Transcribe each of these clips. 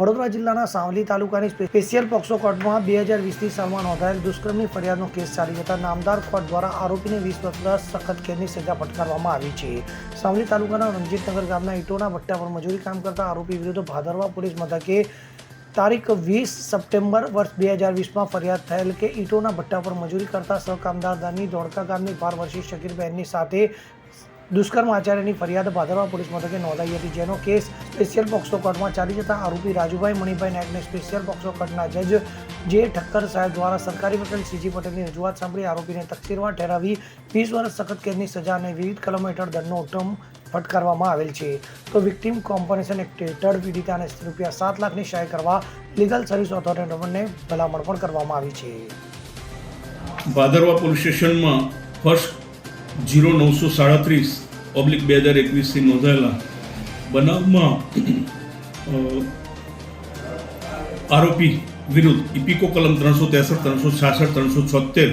વડોદરા જિલ્લાના સાવલી તાલુકાની special POCSO કોર્ટમાં બે હજાર વીસની સાલમાં નોંધાયેલ દુષ્કર્મની ફરિયાદનો કેસ ચાલી જતા નામદાર કોર્ટ દ્વારા આરોપીને વીસ વર્ષ સખત કેદની સજા ફટકારવામાં આવી છે. સાવલી તાલુકાના રણજીતનગર ગામના ઈટોના ભટ્ટા પર મજૂરી કામ કરતા આરોપી વિરુદ્ધ ભાદરવા પોલીસ મથકે તારીખ વીસ સપ્ટેમ્બર વર્ષ બે હજાર વીસમાં ફરિયાદ થયેલ કે ઈટોના ભટ્ટા પર મજૂરી કરતા સહકામદારની ધોળકા ગામની બાર વર્ષીય શકીરબહેનની સાથે દુષ્કર્મ આચાર્યની ફરિયાદ ભાદરવા પોલીસ મથકે નોંધાઈ હતી, જેનો કેસ સ્પેશિયલ પોક્સો કોર્ટમાં ચાલી જતા આરોપી રાજુભાઈ મણિભાઈ નાયકને સ્પેશિયલ પોક્સો કોર્ટના જજ જે ઠક્કર સાહેબ દ્વારા સરકારી વકીલ સીજી પટેલની રજૂઆત સાંભળી આરોપીને તકસીરવાર ઠેરાવી વીસ વર્ષ સખત કેદની સજા અને વિવિધ કલમો હેઠળ દંડનો હુકમ ફટકારવામાં આવેલ છે. તો વિક્ટીમ કોમ્પન્સેશન એક્ટ હેઠળ પીડિતાને રૂપિયા સાત લાખની સહાય કરવા લીગલ સર્વિસ ઓથોરિટીને ભલામણ પણ કરવામાં આવી છે. ભાદરવા પોલીસ સ્ટેશનમાં ફર્સ્ટ જીરો નવસો સાડત્રીસ ઓબ્લિક બે હજાર એકવીસથી નોંધાયેલા બનાવમાં આરોપી વિરુદ્ધ ઇપિકો કલમ ત્રણસો ત્રેસઠ, ત્રણસો છાસઠ, ત્રણસો છોતેર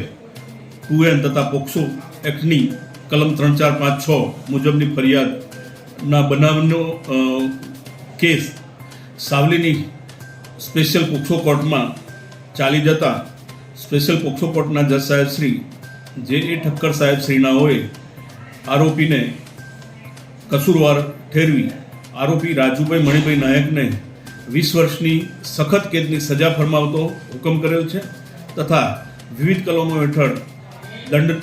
ટુએન તથા પોક્સો એક્ટની કલમ ત્રણ ચાર પાંચ છ મુજબની ફરિયાદના બનાવનો કેસ સાવલીની સ્પેશિયલ પોક્સો કોર્ટમાં ચાલી જતા સ્પેશિયલ પોક્સો કોર્ટના જજ સાહેબ શ્રી જે એ ઠક્કર સાહેબ શ્રીના હોય આરોપીને કસૂરવાર ઠેરવી. આરોપી રાજુભાઈ મણિભાઈ નાયકને વીસ વર્ષની સખત કેદની સજા ફરમાવતો હુકમ કરેલ છે તથા વિવિધ કલમો હેઠળ દંડ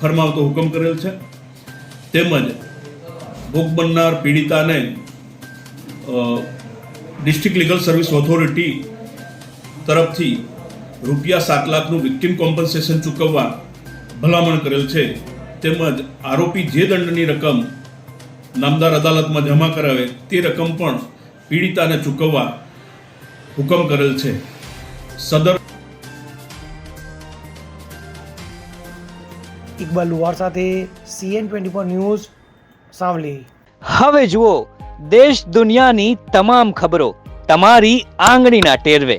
ફરમાવતો હુકમ કરેલ છે. તેમજ ભોગ બનનાર પીડિતાને ડિસ્ટ્રિક્ટ લીગલ સર્વિસ ઓથોરિટી તરફથી રૂપિયા સાત લાખનું વિક્ટિમ કોમ્પન્સેશન ચૂકવવા ભલામણ કરેલ છે. તેમજ આરોપી જે દંડની રકમ નામદાર અદાલતમાં જમા કરાવે તે રકમ પણ પીડિતાને ચૂકવવા હુકમ કરેલ છે. સદર ઇકબાલ લુહાર સાથે CN twenty four news Savli. હવે જુઓ દેશ દુનિયાની તમામ ખબરો તમારી આંગળીના ટેરવે.